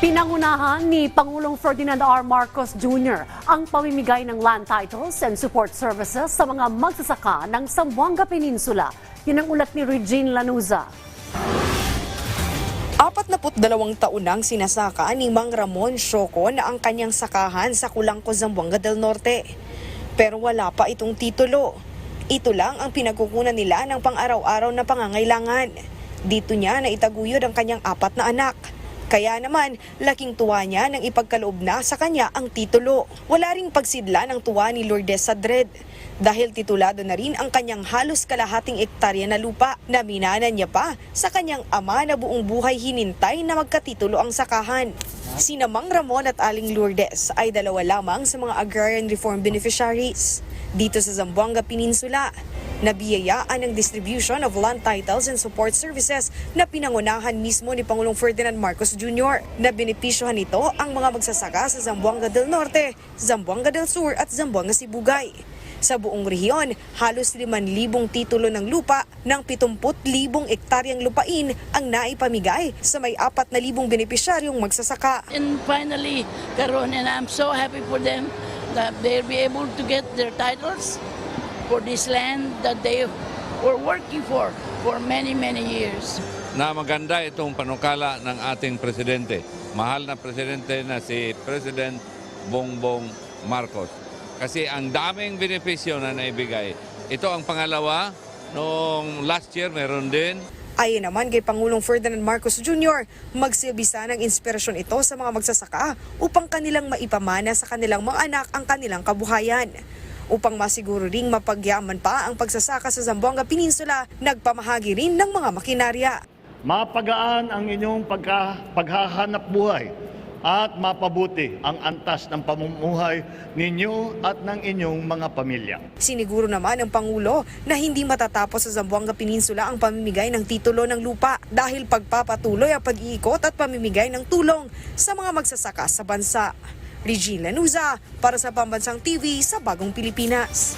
Pinangunahan ni Pangulong Ferdinand R. Marcos Jr. ang pamimigay ng land titles and support services sa mga magsasaka ng Zamboanga Peninsula. Yun ang ulat ni Regine Lanuza. 42 taon nang sinasaka ni Mang Ramon Shoco na ang kanyang sakahan sa Kulangko, Zamboanga del Norte. Pero wala pa itong titulo. Ito lang ang pinagkukunan nila ng pang-araw-araw na pangangailangan. Dito niya na itaguyod ang kanyang apat na anak. Kaya naman, laking tuwa niya nang ipagkaloob na sa kanya ang titulo. Wala ring pagsidla ng tuwa ni Lourdes Sadred dahil titulado na rin ang kanyang halos kalahating ektarya na lupa na minanan niya pa sa kanyang ama na buong buhay hinintay na magkatitulo ang sakahan. Sina Mang Ramon at Aling Lourdes ay dalawa lamang sa mga agrarian reform beneficiaries dito sa Zamboanga Peninsula. Nabiyayaan ang distribution of land titles and support services na pinangunahan mismo ni Pangulong Ferdinand Marcos Jr. na benepisyohan nito ang mga magsasaka sa Zamboanga del Norte, Zamboanga del Sur at Zamboanga Sibugay. Sa buong rehiyon, halos 5,000 titulo ng lupa ng 70,000 ektaryang lupain ang naipamigay sa may 4,000 benepisyaryong magsasaka. And finally, karon and I'm so happy for them that they'll be able to get their titles for this land that they were working for for many, many years. na maganda itong panukala ng ating presidente. Mahal na presidente na si President Bongbong Marcos. Kasi ang daming benepisyo na naibigay. Ito ang pangalawa. Noong last year, meron din. Ayon naman kay Pangulong Ferdinand Marcos Jr., magsilbisa ng inspirasyon ito sa mga magsasaka upang kanilang maipamana sa kanilang mga anak ang kanilang kabuhayan. Upang masiguro ring mapagyaman pa ang pagsasaka sa Zamboanga Peninsula, nagpamahagi rin ng mga makinarya. mapagaan ang inyong pagka, paghahanap buhay at mapabuti ang antas ng pamumuhay ninyo at ng inyong mga pamilya. Siniguro naman ng Pangulo na hindi matatapos sa Zamboanga Peninsula ang pamimigay ng titulo ng lupa dahil pagpapatuloy ang pag-iikot at pamimigay ng tulong sa mga magsasaka sa bansa. Regine Lanuza para sa Pambansang TV sa Bagong Pilipinas.